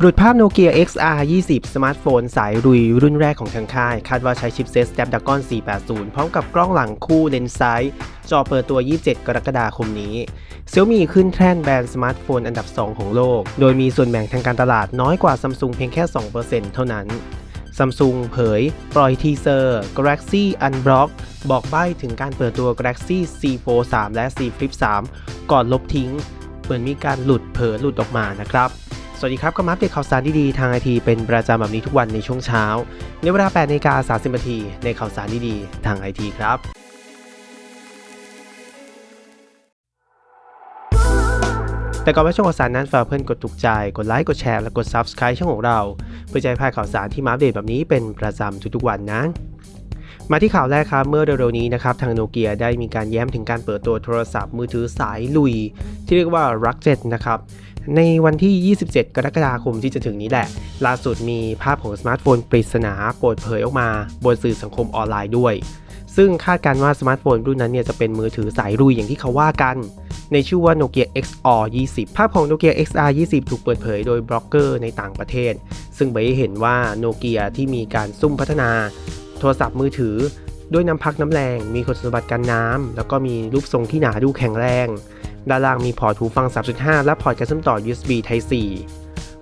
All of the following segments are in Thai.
หลุดภาพโนเกีย XR 20 สมาร์ทโฟนสายรุยรุ่นแรกของทางค่าย คาดว่าใช้ชิปเซ็ต Snapdragon 480 พร้อมกับกล้องหลังคู่เลนส์ซ้าย จอเปิดตัว 27 กรกฎาคมนี้ Xiaomi ขึ้นแท่นแบรนด์สมาร์ทโฟนอันดับ 2 ของโลก โดยมีส่วนแบ่งทางการตลาดน้อยกว่า Samsung เพียงแค่ 2%เท่านั้น Samsung เผย ปล่อยทีเซอร์ Galaxy Unblock บอกใบ้ถึงการเปิดตัว Galaxy C Fold 3 และ C Flip 3 ก่อนลบทิ้ง เหมือนมีการหลุดเผลอหลุดออกมานะครับ วัสดีครับ ก็มาอัปเดตข่าวสารดีๆ ทางไอทีเป็นประจำแบบนี้ทุกวันในช่วงเช้า ในเวลา8นาฬิกา30นาทีในข่าวสารดีๆ ทางไอทีครับแต่ก่อนไปช่วงข่าวสารนั้นฝากเพื่อนกดถูกใจ กดไลค์ กดแชร์ และกด Subscribe ช่องของเรา เพื่อจะให้พลาดข่าวสารที่มาอัปเดตแบบนี้เป็นประจำทุกๆวันนะ มาที่ข่าวแรกครับเมื่อเร็วๆนี้นะครับทางโนเกียได้มีการแย้มถึงการเปิดตัวโทรศัพท์มือถือสายลุย ที่เรียกว่า r u c k 7นะครับ ในวันที่ 27 กรกฎาคมที่จะถึงนี้แหละ ล่าสุดมีภาพของสมาร์ทโฟนปริศนาเปิดเผยออกมา บนสื่อสังคมออนไลน์ด้วย ซึ่งคาดการณ์ว่าสมาร์ทโฟนรุ่นนั้นเนี่ยจะเป็นมือถือสายรุยอย่างที่เขาว่ากัน ในชื่อว่า Nokia XR 20 ภาพของ Nokia XR 20 ถูกเปิดเผยโดยบล็อกเกอร์ในต่างประเทศ ซึ่งไปให้เห็นว่าโนเกียที่มีการซุ่มพัฒนา โทรศัพท์มือถือ ด้วยน้ำพักน้ำแรง มีคุณสมบัติกันน้ำ แล้วก็มีรูปทรงที่หนาดูแข็งแรง ด้านล่างมีพอร์ตหูฟัง 3.5 และพอร์ตการเชื่อมต่อ USB Type C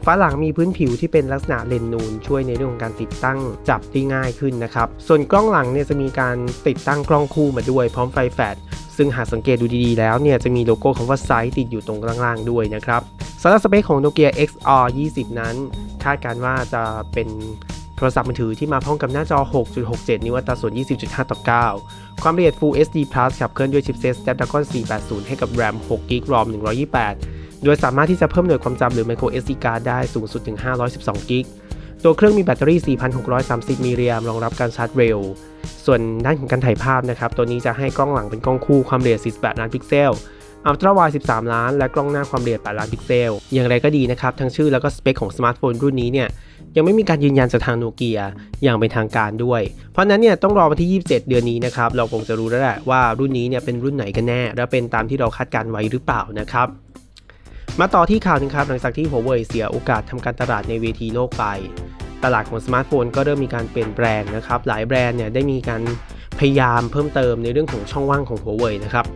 ฝาหลังมีพื้นผิวที่เป็นลักษณะเลนนูน ช่วยในเรื่องของการติดตั้งจับได้ง่ายขึ้นนะครับ ส่วนกล้องหลังเนี่ยจะมีการติดตั้งกล้องคู่มาด้วยพร้อมไฟแฟลชซึ่งหากสังเกตดูดีๆแล้วเนี่ยจะมีโลโก้คำว่าไซส์ติดอยู่ตรงล่างๆด้วยนะครับสำหรับสเปคของ Nokia XR 20 นั้น คาดการณ์ว่าจะเป็น รศัพท์มือถือที่มาพร้อมกับหน้าจอ 6.67 นิ้วอัตราส่วน 20.5 ต่อ 9 ความละเอียด Full HD Plus ขับเคลื่อนด้วยชิปเซต Snapdragon 480 ให้กับ RAM 6 GB ROM 128 โดยสามารถที่จะเพิ่มหน่วยความจำหรือ micro SD card ได้สูงสุดถึง 512กิกตัวเครื่องมีแบตเตอรี่ 4,630 มิลลิแอมป์รองรับการชาร์จเร็ว ส่วนด้านของการถ่ายภาพนะครับ ตัวนี้จะให้กล้องหลังเป็นกล้องคู่ความละเอียด 48 ล้านพิกเซล อัลตร้าไวด์13 ล้าน และกล้องหน้าความละเอียด8ล้านพิกเซล อย่างไรก็ดีนะครับ ทั้งชื่อแล้วก็สเปคของสมาร์ทโฟนรุ่นนี้เนี่ยยังไม่มีการยืนยันจากทางโนเกียอย่างเป็นทางการด้วย เพราะนั้นเนี่ยต้องรอวันที่ 27 เดือนนี้นะครับ เราคงจะรู้แล้วแหละว่ารุ่นนี้เนี่ยเป็นรุ่นไหนกันแน่ และเป็นตามที่เราคาดการไว้หรือเปล่านะครับมาต่อที่ข่าวนึงครับหลังจากที่ Huawei เสียโอกาสทำการตลาดในเวทีโลกไป ตลาดของสมาร์ทโฟนก็เริ่มมีการเปลี่ยนแปลงนะครับ หลายแบรนด์เนี่ยได้มีการพยายามเพิ่มเติมในเรื่องของช่องว่างของ Huawei นะครับ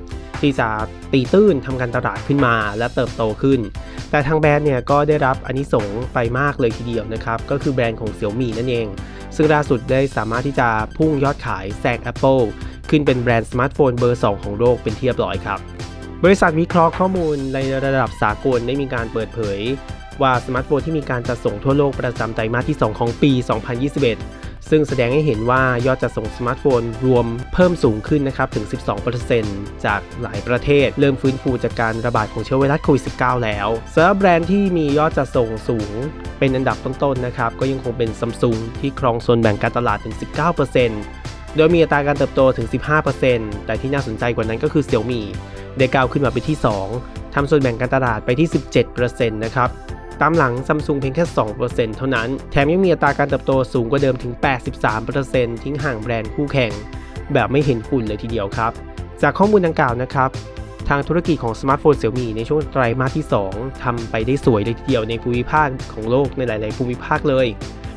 ที่จะตีตื้นทำการตลาดขึ้นมาและเติบโตขึ้น แต่ทางแบรนด์เนี่ยก็ได้รับอนนิสงไปมากเลยทีเดียวนะครับ ก็คือแบรนด์ของ Xiaomi นั่นเอง ซึ่งล่าสุดได้สามารถที่จะพุ่งยอดขายแซง Apple ขึ้นเป็นแบรนด์สมาร์ทโฟนเบอร์ 2 ของโลกเป็นที่เรียบร้อยครับ บริษัทวิเคราะห์ข้อมูลในระดับสากลได้มีการเปิดเผย ว่าสมาร์ทโฟนที่มีการจัดส่งทั่วโลกประจำไตรมาสที่ 2 ของปี 2021 ซึ่งแสดงให้เห็นว่ายอดจัดส่งสมาร์ทโฟนรวมเพิ่มสูงขึ้นนะครับถึง 12%จากหลายประเทศ เริ่มฟื้นฟูจากการระบาดของเชื้อไวรัสโควิด -19 แล้วสำหรับแบรนด์ที่มียอดจัดส่งสูงเป็นอันดับต้นๆนะครับก็ยังคงเป็นซัมซุงที่ครองส่วนแบ่งการตลาดถึง 19%โดยมีอัตราการเติบโตถึง 15%แต่ที่น่าสนใจกว่านั้นก็คือ Xiaomi ได้ก้าวขึ้นมาเป็นที่ 2ทำส่วนแบ่งการตลาดไปที่ 17%นะครับ ตามหลังซัมซุงเพียงแค่ 2%เท่านั้น แถมยังมีอัตราการเติบโตสูงกว่าเดิมถึง 83%ทิ้งห่างแบรนด์คู่แข่ง แบบไม่เห็นฝุ่นเลยทีเดียวครับ จากข้อมูลดังกล่าวนะครับ ทางธุรกิจของสมาร์ทโฟนเซี่ยมี่ในช่วงไตรมาสที่ 2ทำไปได้สวยเลยทีเดียวในภูมิภาคของโลกในหลาย ๆ ภูมิภาคเลย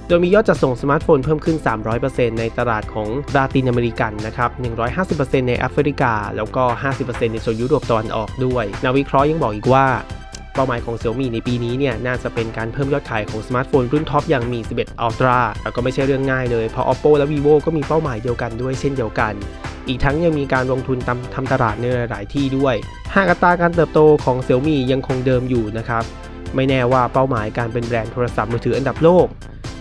โดยมียอดจัดส่งสมาร์ทโฟนเพิ่มขึ้น 300%ในตลาดของลาตินอเมริกันนะครับ 150%ในแอฟริกา แล้วก็ 50%ในโซนยุโรปตะวันออกด้วยนักวิเคราะห์ยังบอกอีกว่า ป้าหมายของ Xiaomi ในปีนี้เนี่ยน่าจะเป็นการเพิ่มยอดขายของสมาร์ทโฟนรุ่นท็อปอย่างมี 11 Ultra แล้วก็ไม่ใช่เรื่องง่ายเลยเพราะ Oppo และ Vivo ก็มีเป้าหมายเดียวกันด้วยเช่นเดียวกัน อีกทั้งยังมีการลงทุนทำทำตลาดในหลาย ๆ ที่ด้วย หากอัตราการเติบโตของ Xiaomi ยังคงเดิมอยู่นะครับไม่แน่ว่าเป้าหมายการเป็นแบรนด์โทรศัพท์มือถืออันดับโลก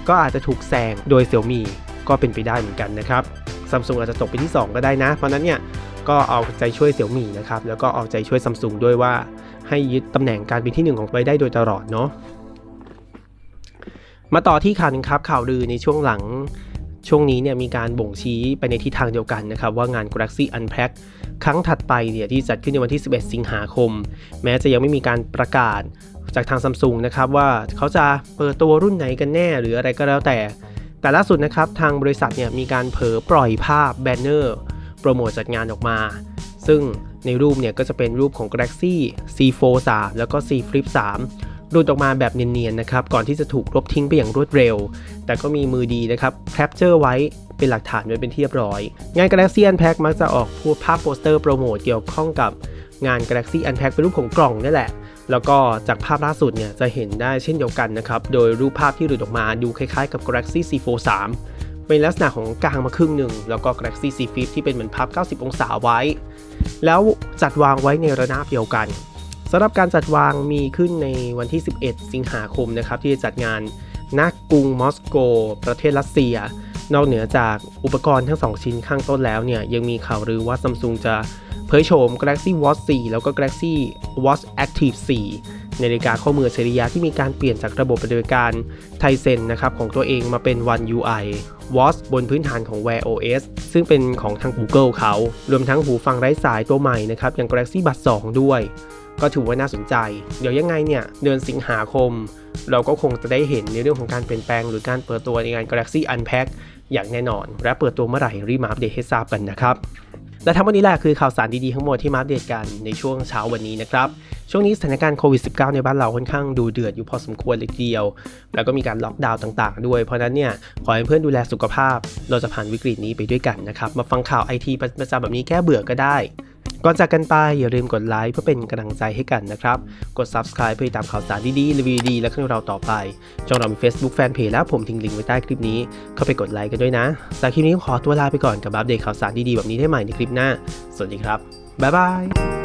ก็อาจจะถูกแซงโดย Xiaomi ก็เป็นไปได้เหมือนกันนะครับ Samsung อาจจะตกเป็นที่ 2 ก็ได้นะ เพราะนั้นเนี่ยก็เอาใจช่วย Xiaomi นะครับ แล้วก็เอาใจช่วย Samsung ด้วยว่า ให้ยึดตำแหน่งการเป็นที่ 1 ของไว้ได้โดยตลอดเนาะมาต่อที่ข่าวหนึงครับข่าวลือในช่วงหลังช่วงนี้เนี่ยมีการบ่งชี้ไปในทิศทางเดียวกันนะครับ ว่างาน Galaxy Unpacked ครั้งถัดไปเนี่ยที่จัดขึ้นในวันที่ 11 สิงหาคม แม้จะยังไม่มีการประกาศจากทางซัมซุงนะครับว่าเขาจะเปิดตัวรุ่นไหนกันแน่หรืออะไรก็แล้วแต่ แต่ล่าสุดนะครับทางบริษัทเนี่ยมีการเผยปล่อยภาพแบนเนอร์โปรโมทจัดงานออกมา ซึ่ง ในรูปเนี่ยก็จะเป็นรูปของ Galaxy C Fold 3 แล้วก็ C Flip 3หลุดออกมาแบบเนียนๆนะครับ ก่อนที่จะถูกลบทิ้งไปอย่างรวดเร็ว แต่ก็มีมือดีนะครับแคปเจอร์ไว้เป็นหลักฐานไว้เป็นที่เรียบร้อย งาน Galaxy Unpack มักจะออกพวกภาพโปสเตอร์โปรโมทเกี่ยวข้องกับงาน Galaxy Unpack เป็นรูปของกล่องนี่แหละ แล้วก็จากภาพล่าสุดเนี่ยจะเห็นได้เช่นเดียวกันนะครับ โดยรูปภาพที่หลุดออกมาดูคล้ายๆกับ Galaxy C Fold 3 เป็นลักษณะของกลางมาครึ่งหนึ่ง แล้วก็ Galaxy C Flip ที่เป็นเหมือนภาพ90 องศาไว้ แล้วจัดวางไว้ในระนาบเดียวกันสำหรับการจัดวางมีขึ้นในวันที่ 11 สิงหาคมนะครับที่จะจัดงานณกรุงมอสโก ประเทศรัสเซีย นอกเหนือจากอุปกรณ์ทั้ง 2 ชิ้นข้างต้นแล้วเนี่ยยังมีข่าวลือว่า Samsung จะเผยโฉม Galaxy Watch 4 แล้วก็ Galaxy Watch Active 4 นาฬิกาข้อมืออัจฉริยะที่มีการเปลี่ยนจากระบบปฏิบัติการไทเซนนะครับของตัวเองมาเป็น One UI Watch บนพื้นฐานของ Wear OS ซึ่งเป็นของทาง Google เขา รวมทั้งหูฟังไร้สายตัวใหม่นะครับอย่าง Galaxy Buds 2 ด้วย ก็ถือว่าน่าสนใจ เดี๋ยวยังไงเนี่ยเดือนสิงหาคม เราก็คงจะได้เห็นในเรื่องของการเปลี่ยนแปลงหรือการเปิดตัวในงาน Galaxy Unpack อย่างแน่นอน และเปิดตัวเมื่อไหร่รีบมาอัปเดตให้ทราบกันนะครับ และทั้งหมดนี้แหละคือข่าวสารดีๆทั้งหมดที่มาอัปเดตกันในช่วงเช้าวันนี้นะครับ ช่วงนี้สถานการณ์โควิด -19 ในบ้านเราค่อนข้างดูเดือดอยู่พอสมควรเลยทีเดียว แล้วก็มีการล็อกดาวน์ต่างๆ ด้วย เพราะฉะนั้นเนี่ยขอให้เพื่อนดูแลสุขภาพ เราจะผ่านวิกฤตนี้ไปด้วยกันนะครับ มาฟังข่าวไอทีประจำแบบนี้แก้เบื่อก็ได้ ก่อนจากกันไปอย่าลืมกดไลค์เพื่อเป็นกำลังใจให้กันนะครับ กด subscribe เพื่อติดตามข่าวสารดีๆรีวิวดีและเครื่องเราต่อไป ช่องเรามี Facebook Fanpage แล้วผมทิ้งลิงก์ไว้ใต้คลิปนี้ เข้าไปกดไลค์กันด้วยนะสำหรับคลิปนี้ขอตัวลาไปก่อนกับอัปเดตข่าวสารดีๆแบบนี้ได้ใหม่ในคลิปหน้า สวัสดีครับ บ๊ายบาย